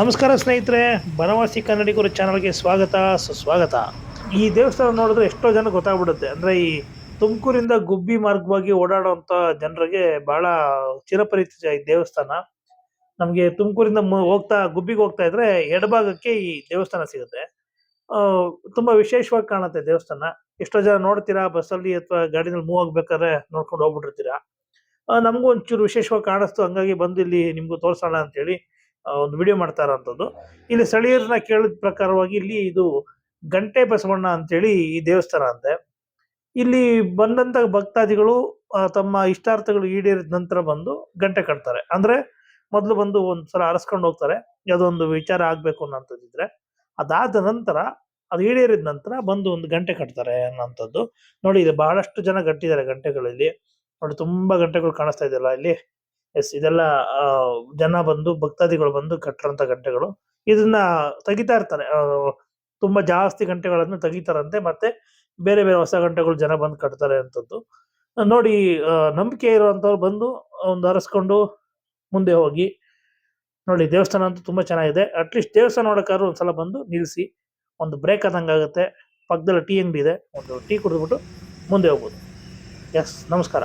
ನಮಸ್ಕಾರ ಸ್ನೇಹಿತರೆ, ಬನವಾಸಿ ಕನ್ನಡಿಗರ ಚಾನಲ್ಗೆ ಸ್ವಾಗತ, ಸುಸ್ವಾಗತ. ಈ ದೇವಸ್ಥಾನ ನೋಡಿದ್ರೆ ಎಷ್ಟೋ ಜನ ಗೊತ್ತಾಗ್ಬಿಡುತ್ತೆ. ಅಂದರೆ ಈ ತುಮಕೂರಿಂದ ಗುಬ್ಬಿ ಮಾರ್ಗವಾಗಿ ಓಡಾಡುವಂಥ ಜನರಿಗೆ ಬಹಳ ಚಿರಪರಿಚಿತ ಈ ದೇವಸ್ಥಾನ. ನಮಗೆ ತುಮಕೂರಿಂದ ಹೋಗ್ತಾ, ಗುಬ್ಬಿಗೆ ಹೋಗ್ತಾ ಇದ್ರೆ ಎಡಭಾಗಕ್ಕೆ ಈ ದೇವಸ್ಥಾನ ಸಿಗುತ್ತೆ. ತುಂಬ ವಿಶೇಷವಾಗಿ ಕಾಣುತ್ತೆ ದೇವಸ್ಥಾನ. ಎಷ್ಟೋ ಜನ ನೋಡ್ತೀರಾ ಬಸ್ಸಲ್ಲಿ ಅಥವಾ ಗಾಡಿನಲ್ಲಿ ಮೂವ್ ಆಗ್ಬೇಕಾದ್ರೆ ನೋಡ್ಕೊಂಡು ಹೋಗ್ಬಿಟ್ಟಿರ್ತೀರಾ. ನಮಗೂ ಒಂಚೂರು ವಿಶೇಷವಾಗಿ ಕಾಣಿಸ್ತು. ಹಂಗಾಗಿ ಬಂದು ಇಲ್ಲಿ ನಿಮ್ಗೂ ತೋರಿಸೋಣ ಅಂತೇಳಿ ಒಂದು ವಿಡಿಯೋ ಮಾಡ್ತಾ ಇರೋಂಥದ್ದು ಇಲ್ಲಿ ಸ್ಥಳೀಯರನ್ನ ಕೇಳಿದ ಪ್ರಕಾರವಾಗಿ ಇಲ್ಲಿ ಇದು ಗಂಟೆ ಬಸವಣ್ಣ ಅಂತೇಳಿ ಈ ದೇವಸ್ಥಾನ ಅಂತೆ. ಇಲ್ಲಿ ಬಂದಂತ ಭಕ್ತಾದಿಗಳು ತಮ್ಮ ಇಷ್ಟಾರ್ಥಗಳು ಈಡೇರಿದ ನಂತರ ಬಂದು ಗಂಟೆ ಕಟ್ತಾರೆ. ಅಂದ್ರೆ ಮೊದಲು ಬಂದು ಒಂದ್ಸಲ ಅರಸ್ಕೊಂಡು ಹೋಗ್ತಾರೆ. ಯಾವುದೋ ಒಂದು ವಿಚಾರ ಆಗ್ಬೇಕು ಅನ್ನೋಂಥದ್ದಿದ್ರೆ ಅದಾದ ನಂತರ, ಅದು ಈಡೇರಿದ ನಂತರ ಬಂದು ಒಂದು ಗಂಟೆ ಕಟ್ತಾರೆ ಅನ್ನೋಂಥದ್ದು ನೋಡಿ, ಇದು ಬಹಳಷ್ಟು ಜನ ಕಟ್ಟಿದ್ದಾರೆ ಗಂಟೆಗಳಲ್ಲಿ. ನೋಡಿ, ತುಂಬಾ ಗಂಟೆಗಳು ಕಾಣಿಸ್ತಾ ಇದೆಯಲ್ಲ ಇಲ್ಲಿ. ಎಸ್, ಇದೆಲ್ಲ ಜನ ಬಂದು, ಭಕ್ತಾದಿಗಳು ಬಂದು ಕಟ್ಟರಂತ ಗಂಟೆಗಳು. ಇದನ್ನ ತೆಗಿತಾ ಇರ್ತಾರೆ. ತುಂಬಾ ಜಾಸ್ತಿ ಗಂಟೆಗಳನ್ನು ತೆಗಿತಾರಂತೆ, ಮತ್ತೆ ಬೇರೆ ಬೇರೆ ಹೊಸ ಗಂಟೆಗಳು ಜನ ಬಂದು ಕಟ್ತಾರೆ ಅಂತದ್ದು. ನೋಡಿ ನಂಬಿಕೆ ಇರುವಂತವ್ರು ಬಂದು ಒಂದು ಅರಸ್ಕೊಂಡು ಮುಂದೆ ಹೋಗಿ. ನೋಡಿ, ದೇವಸ್ಥಾನ ಅಂತೂ ತುಂಬಾ ಚೆನ್ನಾಗಿದೆ. ಅಟ್ಲೀಸ್ಟ್ ದೇವಸ್ಥಾನ ನೋಡಕ್ಕಾದ್ರೂ ಒಂದ್ಸಲ ಬಂದು ನಿಲ್ಲಿಸಿ. ಒಂದು ಬ್ರೇಕ್ ಆದಂಗೆ ಆಗುತ್ತೆ. ಪಕ್ಕದಲ್ಲಿ ಟೀ ಅಂಗಡಿ ಇದೆ. ಒಂದು ಟೀ ಕುಡಿದ್ಬಿಟ್ಟು ಮುಂದೆ ಹೋಗ್ಬೋದು. ಎಸ್ ನಮಸ್ಕಾರ.